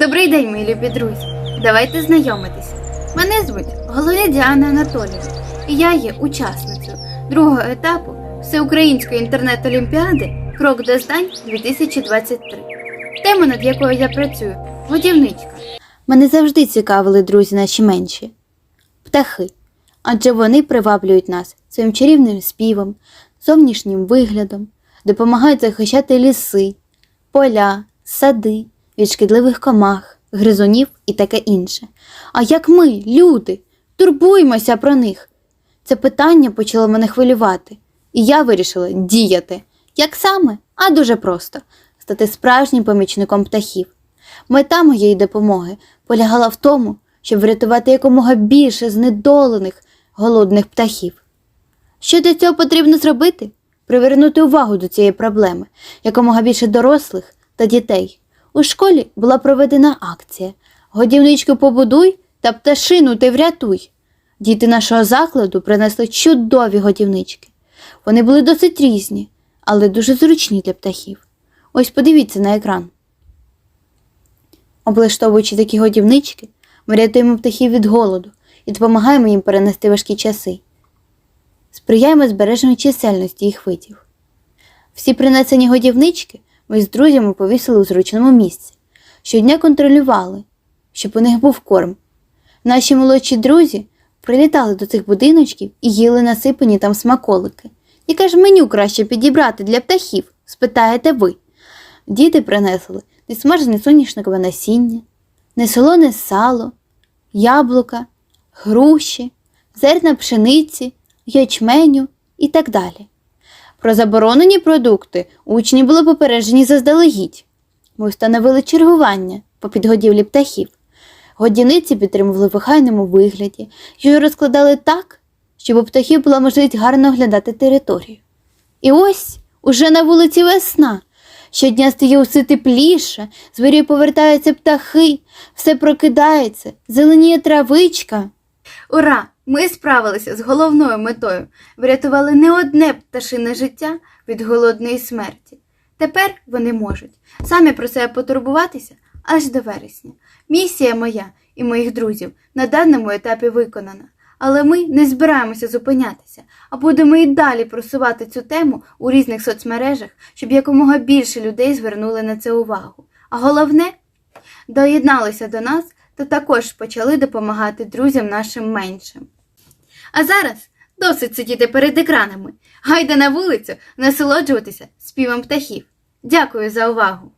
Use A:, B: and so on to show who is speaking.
A: Добрий день, мої любі друзі. Давайте знайомитись. Мене звуть Голоня Діана Анатоліївна, і я є учасницею другого етапу Всеукраїнської інтернет-олімпіади Крок до знань 2023. Тема, над якою я працюю годівничка. Мене завжди цікавили друзі наші менші птахи, адже вони приваблюють нас своїм чарівним співом, зовнішнім виглядом, допомагають захищати ліси, поля, сади від шкідливих комах, гризунів і таке інше. А як ми, люди, турбуємося про них? Це питання почало мене хвилювати, і я вирішила діяти. Як саме? А дуже просто стати справжнім помічником птахів. Мета моєї допомоги полягала в тому, щоб врятувати якомога більше знедолених голодних птахів. Що для цього потрібно зробити? Привернути увагу до цієї проблеми якомога більше дорослих та дітей. У школі була проведена акція Годівничку побудуй та пташину ти врятуй. Діти нашого закладу принесли чудові годівнички. Вони були досить різні, але дуже зручні для птахів. Ось подивіться на екран. Облаштовуючи такі годівнички, ми рятуємо птахів від голоду і допомагаємо їм перенести важкі часи. Сприяємо збереженню чисельності їх видів. Всі принесені годівнички ми з друзями повісили у зручному місці. Щодня контролювали, щоб у них був корм. Наші молодші друзі прилітали до цих будиночків і їли насипані там смаколики. Яке ж меню краще підібрати для птахів? спитаєте ви. Діти принесли несмажене соняшникове насіння, несолоне сало, яблука, груші, зерна пшениці, ячменю і так далі. Про заборонені продукти учні були попереджені заздалегідь. Ми встановили чергування по підгодівлі птахів. Годівниці підтримували в охайному вигляді, її розкладали так, щоб у птахів була можливість гарно оглядати територію. І ось уже на вулиці весна. Щодня стає усе тепліше, з вирію повертаються птахи, все прокидається, зеленіє травичка. Ура! Ми справилися з головною метою, врятували не одне пташине життя від голодної смерті. Тепер вони можуть самі про себе потурбуватися аж до вересня. Місія моя і моїх друзів на даному етапі виконана. Але ми не збираємося зупинятися, а будемо і далі просувати цю тему у різних соцмережах, щоб якомога більше людей звернули на це увагу. А головне, доєдналися до нас та також почали допомагати друзям нашим меншим. А зараз досить сидіти перед екранами. Гайда на вулицю, насолоджуватися співом птахів. Дякую за увагу!